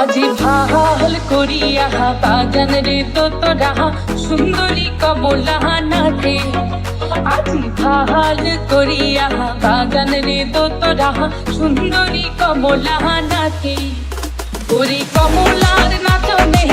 আজি ভালো করিয়া বাজান রে তো তোরা সুন্দরী কমলা নাথে। আজি ভালো করিয়া বাজান রে তো তোরা সুন্দরী কমলা নাথে। ওরে কমলার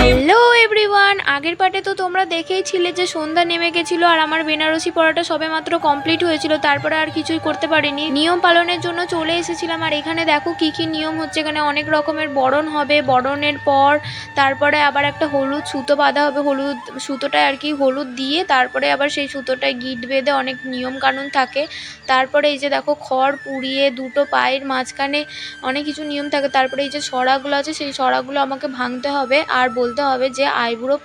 হ্যালো এভরিওয়ান আগের পার্টে তো তোমরা দেখেইছিলে যে সন্ধ্যা নেমে গেছিল আর আমার বেনারসি পড়াটা সবে মাত্র কমপ্লিট হয়েছিল, তারপরে আর কিছুই করতে পারিনি। নিয়ম পালনের জন্য চলে এসেছিলাম আর এখানে দেখো কি কি নিয়ম হচ্ছে। এখানে অনেক রকমের বরণ হবে, বরণের পর তারপরে আবার একটা হলুদ সুতো বাঁধা হবে। হলুদ সুতোটা আর কি হলুদ দিয়ে তারপরে আবার সেই সুতোটায় গিট বেঁধে অনেক নিয়ম কানুন থাকে। তারপরে এই যে দেখো খড় পুড়িয়ে দুটো পায়ের মাঝখানে অনেক কিছু নিয়ম থাকে। তারপরে এই যে সরাগুলো আছে, সেই সরাগুলো আমাকে ভাঙতে হবে। আর বলতে হবে যে আইবুড়ো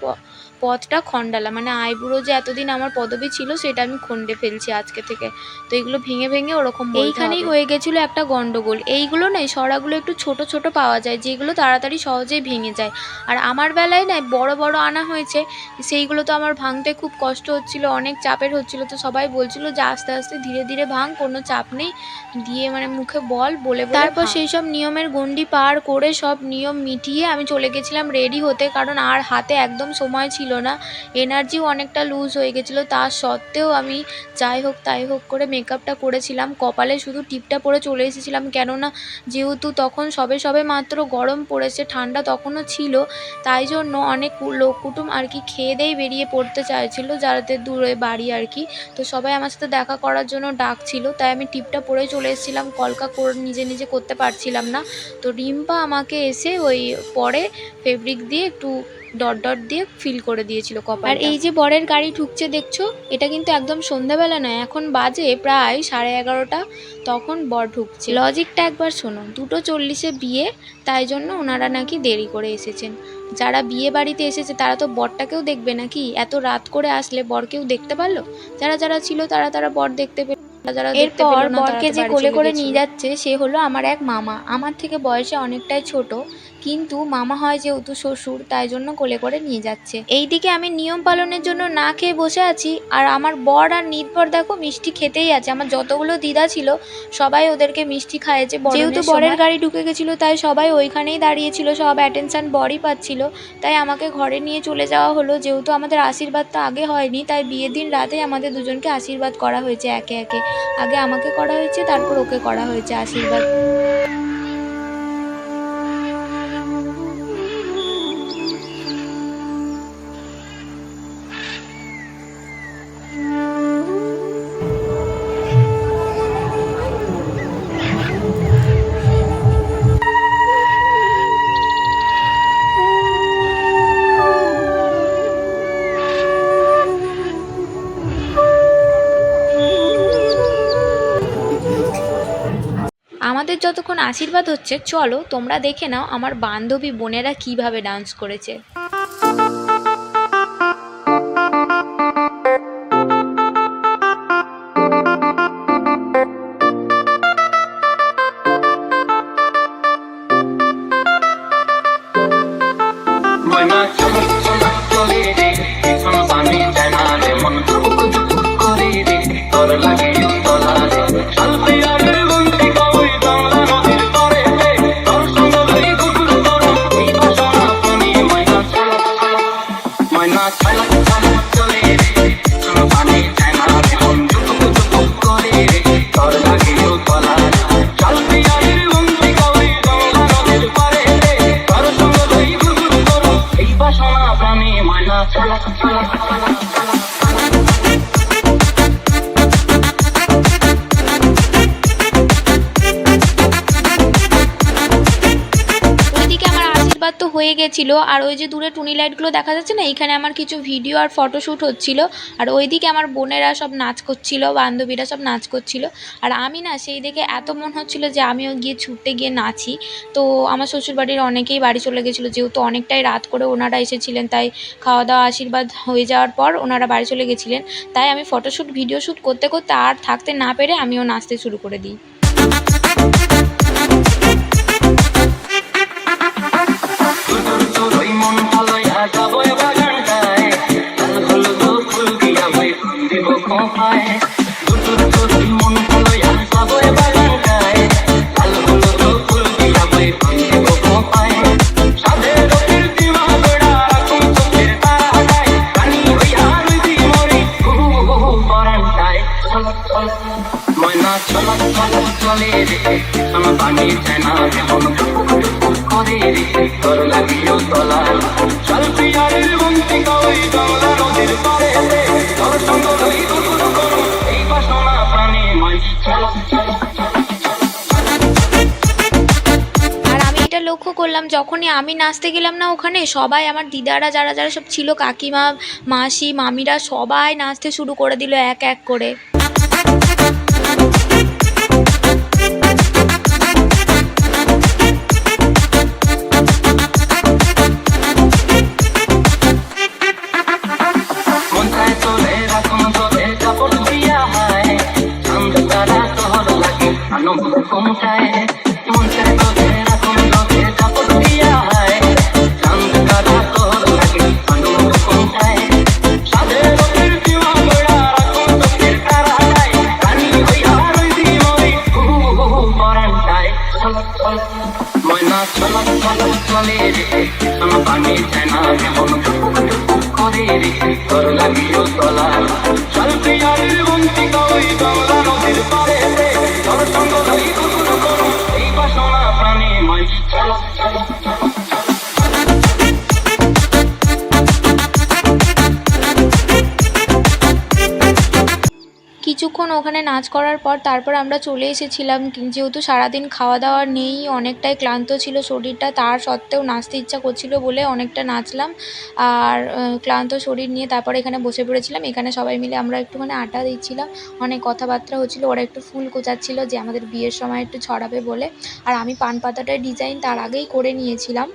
পথটা খণ্ডালা। মানে আইবুড়ো যে এতদিন আমার পদবি ছিল সেটা আমি খণ্ডে ফেলছি আজকে থেকে। তো এইগুলো ভেঙে ভেঙে ওরকম এইখানেই হয়ে গেছিল একটা গন্ডগোল। এইগুলো না এই সরাগুলো একটু ছোট ছোট পাওয়া যায় যেগুলো তাড়াতাড়ি সহজেই ভেঙে যায়। আর আমার বেলায় না বড় বড় আনা হয়েছে সেইগুলো তো আমার ভাঙতে খুব কষ্ট হচ্ছিল অনেক চাপের হচ্ছিল। তো সবাই বলছিল যে আস্তে আস্তে ধীরে ধীরে ভাঙ কোনো চাপ নেই। দিয়ে মানে মুখে বল বলে বলে তারপর সেই সব নিয়মের গণ্ডি পার করে সব নিয়ম মিটিয়ে আমি চলে গেছিলাম রেডি হতে কারণ আর হাতে একদম সময় ছিল না। এনার্জিও অনেকটা লুজ হয়ে গেছিল। তা সত্ত্বেও আমি যাই হোক তাই হোক করে মেকআপটা করেছিলাম। কপালে শুধু টিপটা পরে চলে এসেছিলাম। কেননা যেহেতু তখন সবে সবে মাত্র গরম পড়েছে, ঠান্ডা তখনও ছিল। তাই জন্য অনেক লোক কুটুম আর কি খেয়ে দেই বেরিয়ে পড়তে চাইছিল যাদের দূরে বাড়ি আর কি। তো সবাই আমার সাথে দেখা করার জন্য ডাকছিল। তাই আমি টিপটা পরে চলে এসেছিলাম। কলকা করে নিজে নিজে করতে পারছিলাম না। তো রিম্পা আমাকে এসে ওই পরে ফেব্রিক দিয়ে একটু ডট ডট দিয়ে ফিল করে দিয়েছিল কপাল আর এই যে বরের গাড়ি ঢুকছে দেখছ? এটা কিন্তু একদম সন্ধ্যাবেলা নয় এখন বাজে প্রায় সাড়ে এগারোটা তখন বর ঢুকছে। লজিকটা একবার শোনো দুটো চল্লিশে বিয়ে তাই জন্য ওনারা নাকি দেরি করে এসেছেন। যারা বিয়ে বাড়িতে এসেছে তারা তো বরটাকেও দেখবে নাকি? এত রাত করে আসলে বরকেও দেখতে পারল? যারা যারা ছিল তারা তারা বর দেখতে পেল যারা দেখতে এরপর বরকে যে কোলে করে। নিয়ে যাচ্ছে সে হলো আমার এক মামা। আমার থেকে বয়সে অনেকটাই ছোট কিন্তু মামা হয় যেহেতু শ্বশুর তাই জন্য কোলে করে নিয়ে যাচ্ছে। এইদিকে আমি নিয়ম পালনের জন্য না খেয়ে বসে আছি আর আমার বর আর নিদবর দেখো মিষ্টি খেতেই আছে। আমার যতগুলো দিদা ছিল সবাই ওদেরকে মিষ্টি খাইয়েছে যেহেতু বরের গাড়ি ঢুকে গেছিল তাই সবাই ওইখানেই দাঁড়িয়েছিল সব অ্যাটেনশন বরই পাচ্ছিল। তাই আমাকে ঘরে নিয়ে চলে যাওয়া হলো যেহেতু আমাদের আশীর্বাদ তো আগে হয়নি তাই বিয়ের দিন রাতে আমাদের দুজনকে আশীর্বাদ করা হয়েছে একে একে। আগে আমাকে করা হয়েছে তারপর ওকে করা হয়েছে আশীর্বাদ। আমাদের যতক্ষণ আশীর্বাদ হচ্ছে, চলো তোমরা দেখে নাও আমার বান্ধবী বোনেরা কীভাবে ডান্স করেছে। ময়না চমক 頼む! হয়ে গেছিল। আর ওই যে দূরে টুনি লাইটগুলো দেখা যাচ্ছে না? এখানে আমার কিছু ভিডিও আর ফটোশ্যুট হচ্ছিল। আর ওইদিকে আমার বোনেরা সব নাচ করছিল, বান্ধবীরা সব নাচ করছিল। আর আমি না সেই দেখে এত মন হচ্ছিল যে আমিও গিয়ে ছুটতে গিয়ে নাচি। তো আমার শ্বশুরবাড়ির অনেকেই বাড়ি চলে গেছিল, যেহেতু অনেকটাই রাত করে ওনারা এসেছিলেন। তাই খাওয়া দাওয়া আশীর্বাদ হয়ে যাওয়ার পর ওনারা বাড়ি চলে গেছিলেন। তাই আমি ফটোশ্যুট ভিডিও শ্যুট করতে করতে আর থাকতে না পেরে আমিও নাচতে শুরু করে দিই। তোরই লক্ষ্য করলাম, যখনই আমি নাচতে গেলাম না ওখানে, সবাই আমার দিদারা যারা যারা সব ছিল, কাকিমা, মাসি, মামিরা সবাই নাচতে শুরু করে দিল এক এক করে। ময়না চল চল চলে রে শোনো পানি চায় না যেমন টুক টুক করে রে তোর লাগিও তলা চল Chau, chau. কিছুক্ষণ ওখানে নাচ করার পর তারপর আমরা চলে এসেছিলাম। যেহেতু সারাদিন খাওয়া দাওয়া নেই, অনেকটাই ক্লান্ত ছিল শরীরটা, তার সত্ত্বেও নাচতে ইচ্ছা করছিল বলে অনেকটা নাচলাম। আর ক্লান্ত শরীর নিয়ে তারপর এখানে বসে পড়েছিলাম। এখানে সবাই মিলে আমরা একটুখানি আটা দিচ্ছিলাম। অনেক কথাবার্তা হচ্ছিল, ওরা একটু ফুল কোচাচ্ছিল যে আমাদের বিয়ের সময় একটু ছড়াবে বলে। আর আমি পান পাতাটার ডিজাইন তার আগেই করে নিয়েছিলাম।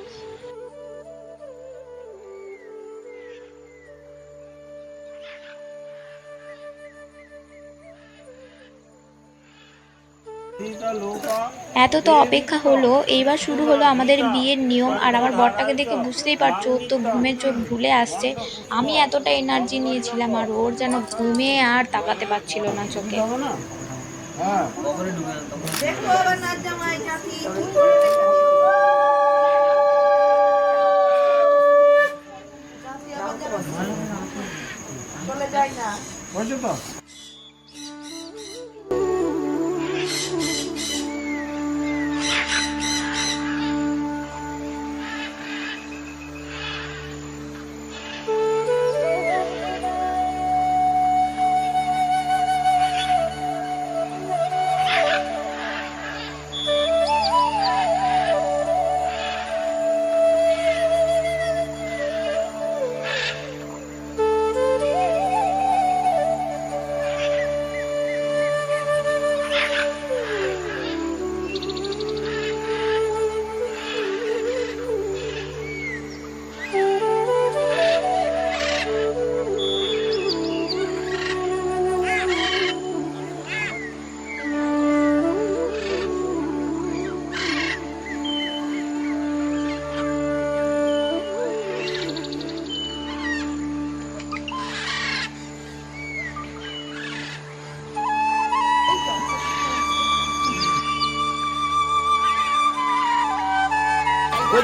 এত তো অপেক্ষা হলো এইবার শুরু হলো আমাদের বিয়ের নিয়ম আর আমার বরটাকে দেখে বুঝতেই পারছ ওর তো ঘুমের চোখ ভুলে আসছে। আমি এতটা এনার্জি নিয়েছিলাম আর ওর যেন ঘুমে আর তাকাতে পারছিল না চোখে।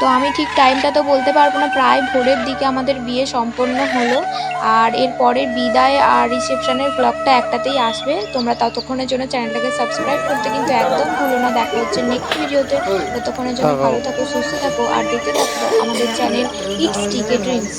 তো আমি ঠিক টাইমটা তো বলতে পারব না, প্রায় ভোরের দিকে আমাদের বিয়ে সম্পন্ন হলো। আর এর পরের বিদায় আর রিসেপশনের ব্লগটা একটাতেই আসবে। তোমরা ততক্ষণের জন্য চ্যানেলটাকে সাবস্ক্রাইব করতে কিন্তু একদম ভুলো না। দেখা হচ্ছে নেক্সট ভিডিওতে ততক্ষণের জন্য ভালো থাকো, সুস্থ থাকো, আর দেখতে থাকো আমাদের চ্যানেল ইটস টিকে ড্রিমস